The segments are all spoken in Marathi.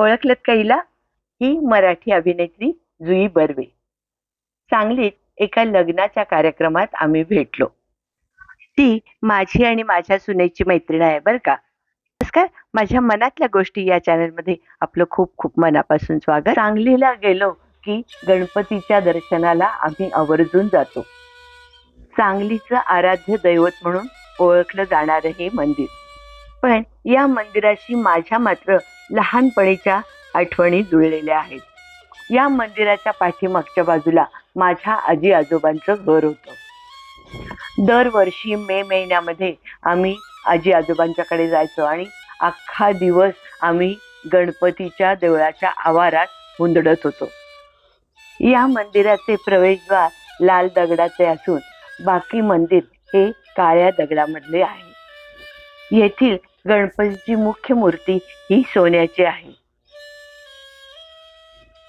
ओळखलत का हिला ही मराठी अभिनेत्री जुई बर्वे. सांगलीत एका लग्नाच्या कार्यक्रमात आम्ही भेटलो. ती माझी आणि माझ्या सुनेची मैत्रीण आहे बरं का. नमस्कार माझ्या मनातल्या गोष्टी या चॅनलमध्ये आपलं खूप खूप मनापासून स्वागत. सांगलीला गेलो की गणपतीच्या दर्शनाला आम्ही आवर्जून जातो. सांगलीचं आराध्य दैवत म्हणून ओळखलं जाणारं हे मंदिर. पण या मंदिराशी माझ्या मात्र लहानपणीच्या आठवणी जुळलेल्या आहेत. या मंदिराच्या पाठीमागच्या बाजूला माझ्या आजी आजोबांचं घर होतं. दरवर्षी मे महिन्यामध्ये आम्ही आजी आजोबांच्याकडे जायचो आणि अख्खा दिवस आम्ही गणपतीच्या देवळाच्या आवारात हुंदडत होतो. या मंदिराचे प्रवेशद्वार लाल दगडाचे असून बाकी मंदिर हे काळ्या दगडामधले आहे. येथील गणपतीची मुख्य मूर्ती ही सोन्याची आहे.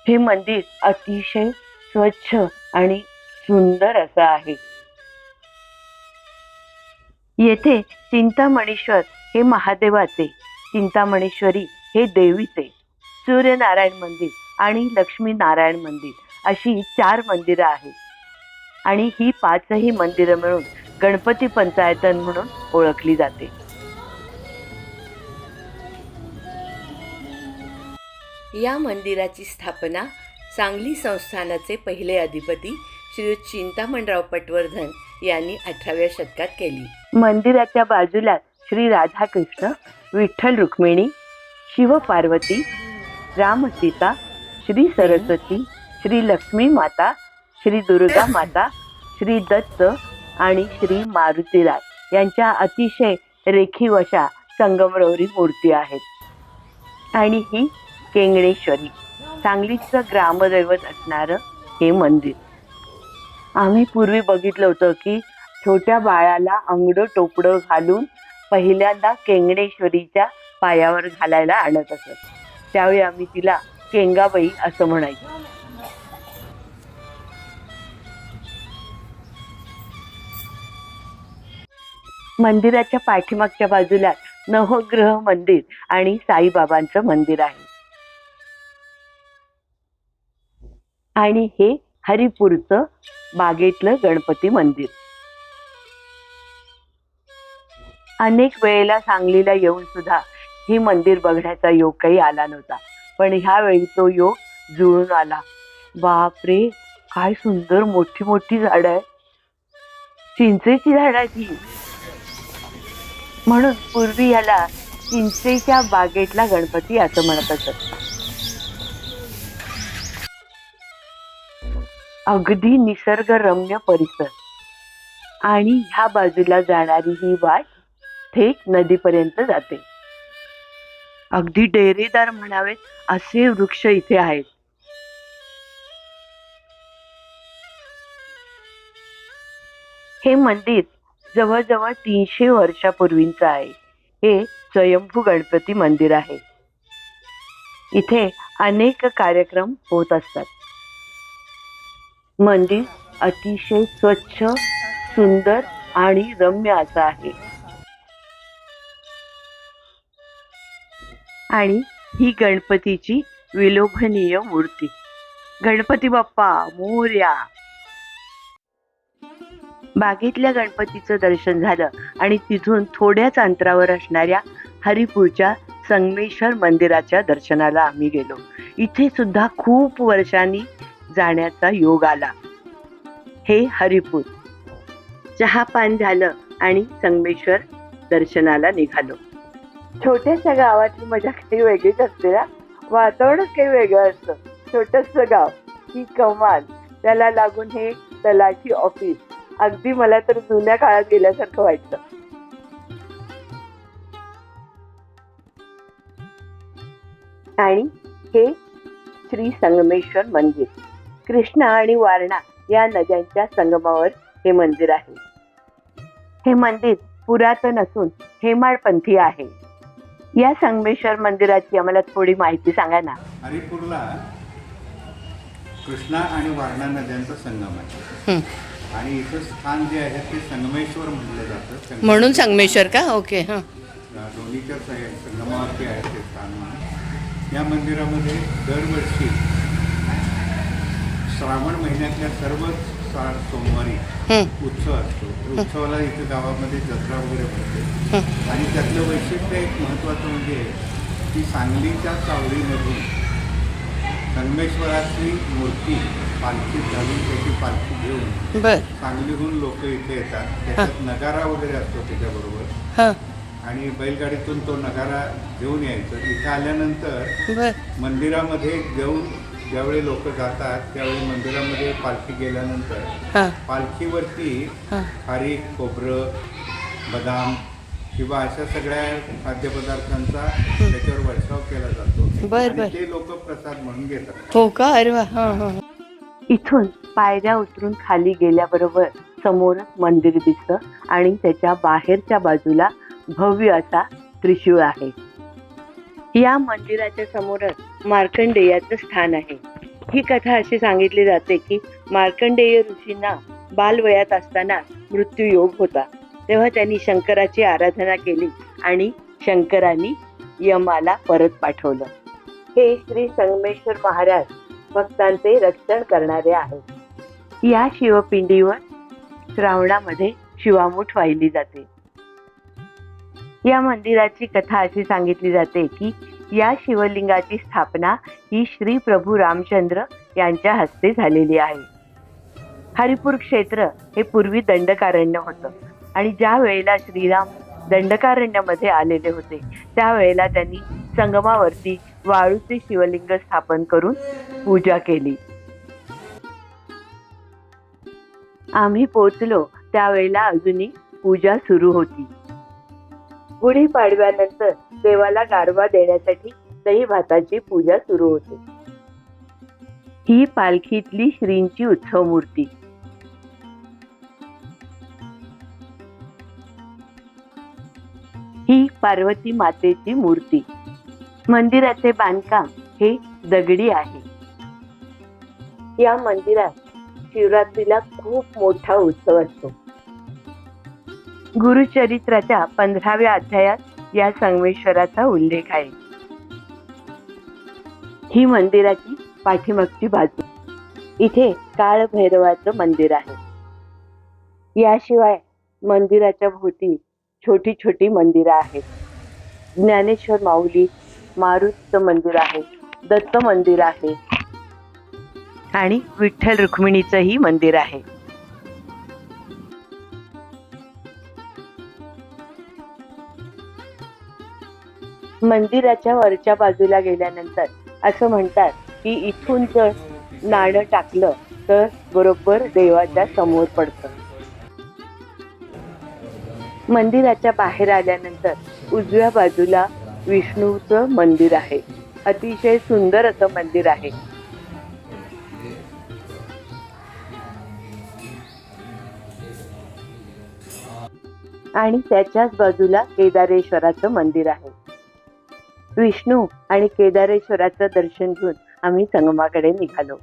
हे मंदिर अतिशय स्वच्छ आणि सुंदर असं आहे. येथे चिंतामणेश्वर हे महादेवाचे चिंतामणेश्वरी हे देवीचे सूर्यनारायण मंदिर आणि लक्ष्मी नारायण मंदिर अशी चार मंदिरं आहेत. आणि ही पाचही मंदिरं मिळून गणपती पंचायतन म्हणून ओळखली जाते. या मंदिराची स्थापना सांगली संस्थानाचे पहिले अधिपती श्री चिंतामणराव पटवर्धन यांनी अठराव्या शतकात केली. मंदिराच्या बाजूला श्री राधाकृष्ण विठ्ठल रुक्मिणी शिवपार्वती रामसीता श्री सरस्वती श्री लक्ष्मी माता श्री दुर्गा माता श्री दत्त आणि श्री मारुतीराज यांच्या अतिशय रेखीवशा संगमरवरी मूर्ती आहेत. आणि ही केंगळेश्वरी सांगलीचं ग्रामदैवत असणारं हे मंदिर. आम्ही पूर्वी बघितलं होतं की छोट्या बाळाला अंगडं टोपडं घालून पहिल्यांदा केंगणेश्वरीच्या पायावर घालायला आणत असत. त्यावेळी आम्ही तिला केंगाबाई असं म्हणायचो. मंदिराच्या पाठीमागच्या बाजूला नवग्रह मंदिर आणि साईबाबांचं मंदिर आहे. आणि हे हरिपूरचं बागेतलं गणपती मंदिर. अनेक वेळेला सांगलीला येऊन सुद्धा हे मंदिर बघण्याचा योग काही आला नव्हता. पण ह्यावेळी तो योग जुळून आला. बापरे! काय सुंदर मोठी मोठी झाडं आहे चिंचेची झाड आहेत ही. म्हणून पूर्वी ह्याला चिंचेच्या बागेतला गणपती असं म्हणत असत. अगदी निसर्गरम्य परिसर. आणि ह्या बाजूला जाणारी ही वाट थेट नदीपर्यंत जाते. अगदी डेरेदार म्हणावेत असे वृक्ष इथे आहेत. हे मंदिर जवळजवळ तीनशे वर्षापूर्वींचं आहे. हे स्वयंभू गणपती मंदिर आहे. इथे अनेक कार्यक्रम होत असतात. मंदिर अतिशय स्वच्छ सुंदर आणि रम्य असं आहे. आणि ही गणपतीची विलोभनीय मूर्ती. गणपती बाप्पा मोर्या. बागेतल्या गणपतीचं दर्शन झालं आणि तिथून थोड्याच अंतरावर असणाऱ्या हरिपूरच्या संगमेश्वर मंदिराच्या दर्शनाला आम्ही गेलो. इथे सुद्धा खूप वर्षांनी जाण्याचा योग आला. हे हरिपूर. चहापान झालं आणि संगमेश्वर दर्शनाला निघालो. छोट्याशा गावाची मजा काही वेगळीच असते ना? वातावरणच काही वेगळं असतं. छोटस गाव. ही कमाल. त्याला लागून हे तलाठी ऑफिस अगदी मला तर जुन्या काळात गेल्यासारखं वाटतं. आणि हे श्री संगमेश्वर मंदिर. कृष्णा आणि वारणा या नद्यांच्या संगमावर हे मंदिर आहे. हे मंदिर पुरातन असून हेमाडपंथी आहे. या संगमेश्वर मंदिराची आम्हाला थोडी माहिती सांगा ना. हरिपूरला कृष्णा आणि वारणा नद्यांचा संगम आहे. आणि इथं स्थान जे आहे ते संगमेश्वर म्हटलं जातं. म्हणून संगमेश्वर का? ओके हां. दोन्हीच्या संगमावरती आहे ते स्थान म्हणून. या मंदिरामध्ये दरवर्षी श्रावण महिन्यातल्या सर्व सोमवारी उत्सव असतो. उत्सवाला इथे गावामध्ये जत्रा वगैरे भरते. आणि त्यातलं वैशिष्ट्य एक महत्त्वाचं म्हणजे की सांगलीच्या चावडीमधून संगमेश्वराची मूर्ती पालखीत घालून त्याची पालखी घेऊन सांगलीहून लोक इथे येतात. त्याच्यात नगारा वगैरे असतो त्याच्याबरोबर. हां. आणि बैलगाडीतून तो नगारा घेऊन यायचं. इथे आल्यानंतर मंदिरामध्ये घेऊन ज्यावेळी लोक जातात त्यावेळी मंदिरामध्ये पालखी गेल्यानंतर हां. पालखीवरती खारीक खोबरं बदाम किंवा अशा सगळ्या खाद्यपदार्थांचा त्याच्यावर वर्षाव केला जातो. बर, बर. ते लोक प्रसाद म्हणून घेतात. हो का? अरे वा. हां हां. इथून पायऱ्या उतरून खाली गेल्याबरोबर समोरच मंदिर दिसतं आणि त्याच्या बाहेरच्या बाजूला भव्य असा त्रिशूळ आहे. या मंदिराच्या समोरच मार्कंडेयाचं स्थान आहे. ही कथा अशी सांगितली जाते की मार्कंडेय ऋषींना बालवयात असताना मृत्यूयोग होता. तेव्हा त्यांनी शंकराची आराधना केली आणि शंकरांनी यमाला परत पाठवलं. हे श्री संगमेश्वर महाराज भक्तांचे रक्षण करणारे आहेत. या शिवपिंडीवर श्रावणामध्ये शिवामूठ वाहिली जाते. या मंदिराची कथा अशी सांगितली जाते की या शिवलिंगाची स्थापना ही श्री प्रभू रामचंद्र यांच्या हस्ते झालेली आहे. हरिपूर क्षेत्र हे पूर्वी दंडकारण्य होतं आणि ज्या वेळेला श्रीराम दंडकारण्यामध्ये आलेले होते त्यावेळेला त्यांनी संगमावरती वाळूचे शिवलिंग स्थापन करून पूजा केली. आम्ही पोचलो त्यावेळेला अजूनही पूजा सुरू होती. गुढीपाडव्यानंतर देवाला गारवा देण्यासाठी दही भाताची पूजा सुरू होते. ही पालखीतली श्रींची उत्सव मूर्ती. ही पार्वती मातेची मूर्ती. मंदिराचे बांधकाम हे दगडी आहे. या मंदिरात शिवरात्रीला खूप मोठा उत्सव असतो. गुरुचरित्राच्या पंधराव्या अध्यायात या संगमेश्वराचा उल्लेख आहे. ही मंदिराची पाठीमागची बाजू. इथे काळभैरवाचं मंदिर आहे. याशिवाय मंदिराच्या भोवती छोटी छोटी मंदिरं आहेत. ज्ञानेश्वर माऊली मारुतचं मंदिर आहे दत्त मंदिर आहे आणि विठ्ठल रुक्मिणीचंही मंदिर आहे. मंदिराच्या वरच्या बाजूला गेल्यानंतर असं म्हणतात की इथून जर नाणं टाकलं तर बरोबर देवाच्या समोर पडतं. मंदिराच्या बाहेर आल्यानंतर उजव्या बाजूला विष्णूचं मंदिर आहे. अतिशय सुंदर असं मंदिर आहे. आणि त्याच्याच बाजूला केदारेश्वराचं मंदिर आहे. विष्णू आणि केदारेश्वराचं दर्शन घेऊन आम्ही संगमाकडे निघालो.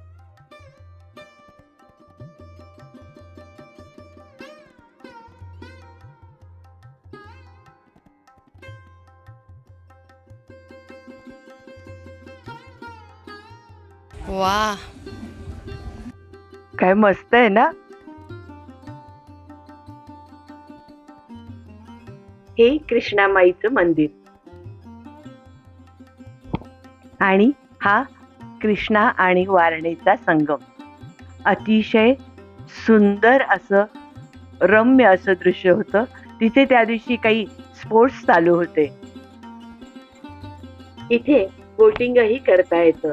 वा. काय मस्त आहे ना? हे कृष्णामाईचं मंदिर. आणि हा कृष्णा आणि वारणेचा संगम. अतिशय सुंदर असं रम्य असं दृश्य होतं. तिथे त्या दिवशी काही स्पोर्ट्स चालू होते. इथे बोटिंगही करता येतं.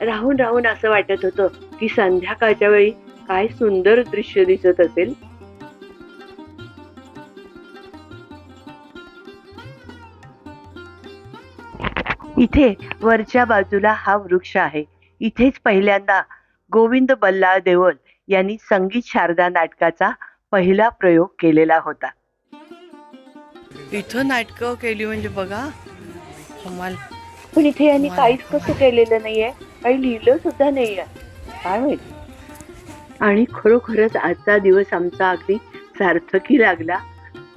राहून राहून असं वाटत होतं की संध्याकाळच्या वेळी काय सुंदर दृश्य दिसत असेल. इथे वरच्या बाजूला हा वृक्ष आहे. इथेच पहिल्यांदा गोविंद बल्लाळ देवल यांनी संगीत शारदा नाटकाचा पहिला प्रयोग केलेला होता. इथं नाटकं केली म्हणजे बघा. कमाल पण इथे यांनी काहीच कसं केलेलं नाहीये? काही लिहिलं सुद्धा नाहीये. काय माहिती? आणि खरोखरच आजचा दिवस आमचा अगदी सार्थकी लागला.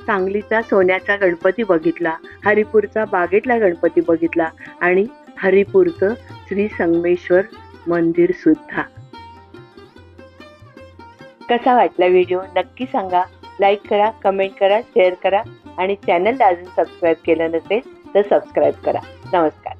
सांगलीचा सोन्याचा गणपती बघितला हरिपूरचा बागेतला गणपती बघितला आणि हरिपूरचं श्री संगमेश्वर मंदिर सुद्धा. कसा वाटला व्हिडिओ नक्की सांगा. लाईक करा कमेंट करा शेअर करा आणि चॅनलला अजून सबस्क्राईब केलं नसेल तर सबस्क्राईब करा. नमस्कार.